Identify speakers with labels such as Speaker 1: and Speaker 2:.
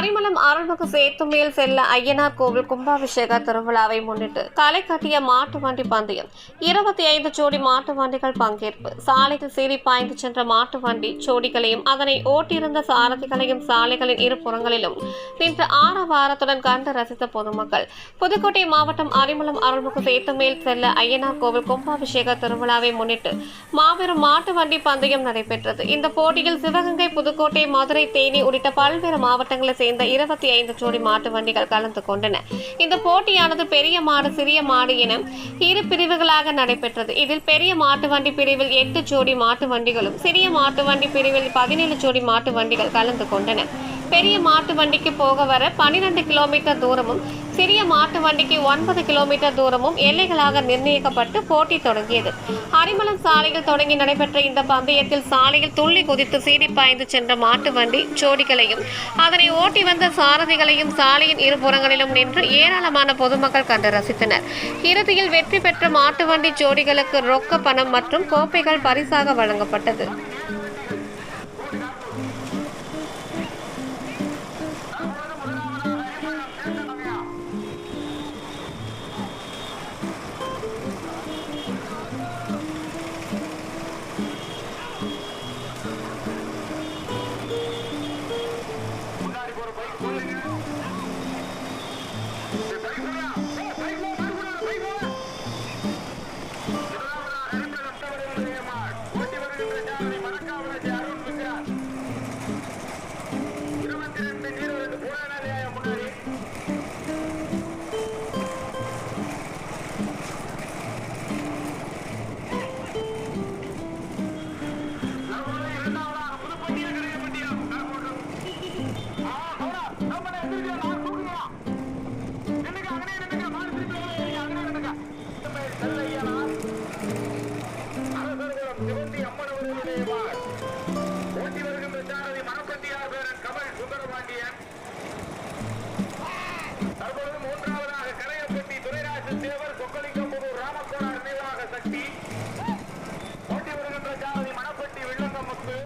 Speaker 1: அரிமளம் அருள்மிகு சேத்துமேல் செல்ல ஐயனார் கோவில் கும்பாபிஷேக திருவிழாவை முன்னிட்டு களை கட்டிய மாட்டு வண்டி பந்தயம். இருபத்தி ஐந்து ஜோடி மாட்டு வண்டிகள் பங்கேற்பு. சாலையில் சீறி பாய்ந்து சென்ற மாட்டு வண்டி ஜோடிகளையும் அதனை ஓட்டியிருந்த சாரதிகளையும் சாலைகளின் இரு புறங்களிலும் நின்று ஆரவாரத்துடன் கண்டு ரசித்த பொதுமக்கள். புதுக்கோட்டை மாவட்டம் அரிமளம் அருள்மிகு சேத்துமேல் செல்ல ஐயனார் கோவில் கும்பாபிஷேக திருவிழாவை முன்னிட்டு மாபெரும் மாட்டு வண்டி பந்தயம் நடைபெற்றது. இந்த போட்டியில் சிவகங்கை புதுக்கோட்டை மதுரை தேனி உள்ளிட்ட பல்வேறு மாவட்டங்களை சேர்ந்த இருபத்தி ஐந்து ஜோடி மாட்டு வண்டிகள் கலந்து கொண்டன. இந்த போட்டியானது பெரிய மாடு சிறிய மாடு என இரு பிரிவுகளாக நடைபெற்றது. இதில் பெரிய மாட்டு வண்டி பிரிவில் எட்டு ஜோடி மாட்டு வண்டிகளும் சிறிய மாட்டு வண்டி பிரிவில் பதினேழு ஜோடி மாட்டு வண்டிகள் கலந்து கொண்டன. பெரிய மாட்டு வண்டிக்கு போக வர பனிரெண்டு கிலோமீட்டர் தூரமும் சிறிய மாட்டு வண்டிக்கு ஒன்பது கிலோமீட்டர் தூரமும் எல்லைகளாக நிர்ணயிக்கப்பட்டு போட்டி தொடங்கியது. அரிமளம் சாலையில் தொடங்கி நடைபெற்ற இந்த பந்தயத்தில் சாலையில் துள்ளி குதித்து சீடி பாய்ந்து சென்ற மாட்டு வண்டி ஜோடிகளையும் அதனை ஓட்டி வந்த சாரதிகளையும் சாலையின் இருபுறங்களிலும் நின்று ஏராளமான பொதுமக்கள் கண்டு ரசித்தனர். இறுதியில் வெற்றி பெற்ற மாட்டு வண்டி ஜோடிகளுக்கு ரொக்க பணம் மற்றும் கோப்பைகள் பரிசாக வழங்கப்பட்டது.
Speaker 2: 네.